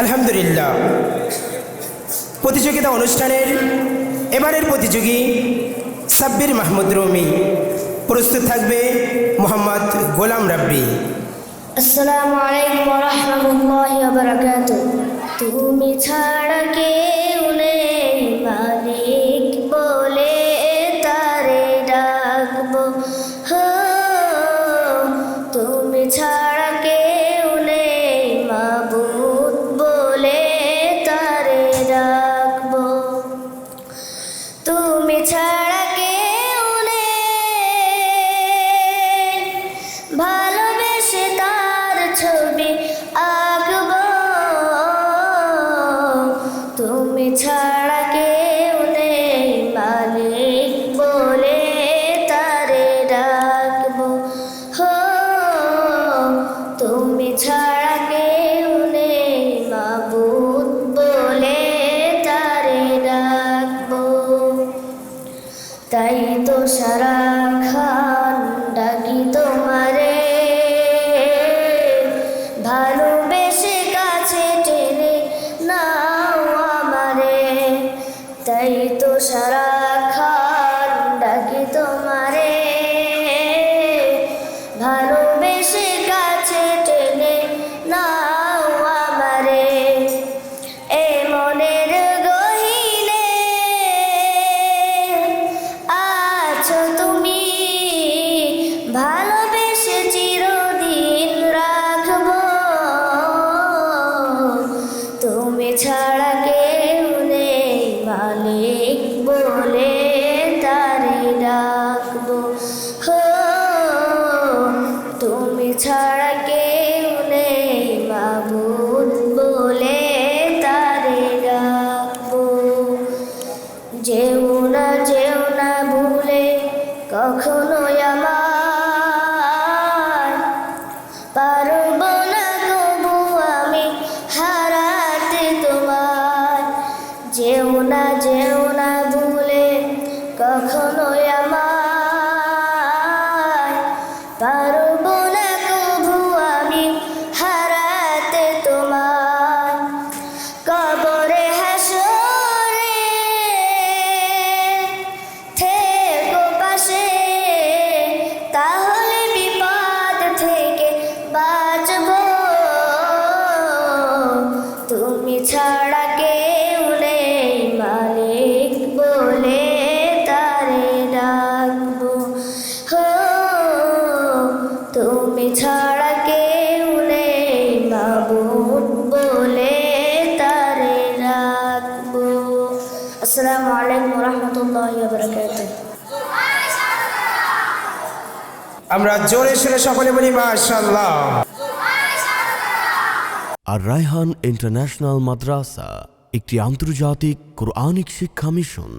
আলহামদুলিল্লাহ। প্রতিযোগিতা অনুষ্ঠানের এবারের প্রতিযোগী সাব্বির মাহমুদ রমি। প্রস্তুত থাকবে মোহাম্মদ গোলাম রাব্বি। আসসালামু আলাইকুম রহমতুল্লাহি বারাকাতু তুমি ছাড়া কেউ নেই, মালিক বলে তারে ডাকবো। তুমি ছাড়া তুমি ছাড়া কেউ নেই, মালিক বলে তারে ডাকবো। হো, তুমি ছাড়া কেউ নেই, মাবুদ বলে তারে ডাকবো। তাই তো সারা খান মালিক বলে তারে তুমি ছাড়া কেউ বলে না যেও না কখনো আমার পারব কখনো না আমি হারাতে তোমার কবরে তাহলে বিপদ থেকে তুমি ছাড়া কেউ তুমি ছাড়া কেউ নেই মাবুদ বলে তারে রাখব। আসসালামু আলাইকুম রহমতুল্লাহ বরকাতুহ। আমরা জোরে সুরে সকলে বলি মাশাল্লাহ আর রায়হান ইন্টারন্যাশনাল মাদ্রাসা একটি আন্তর্জাতিক কোরআনিক শিক্ষা মিশন।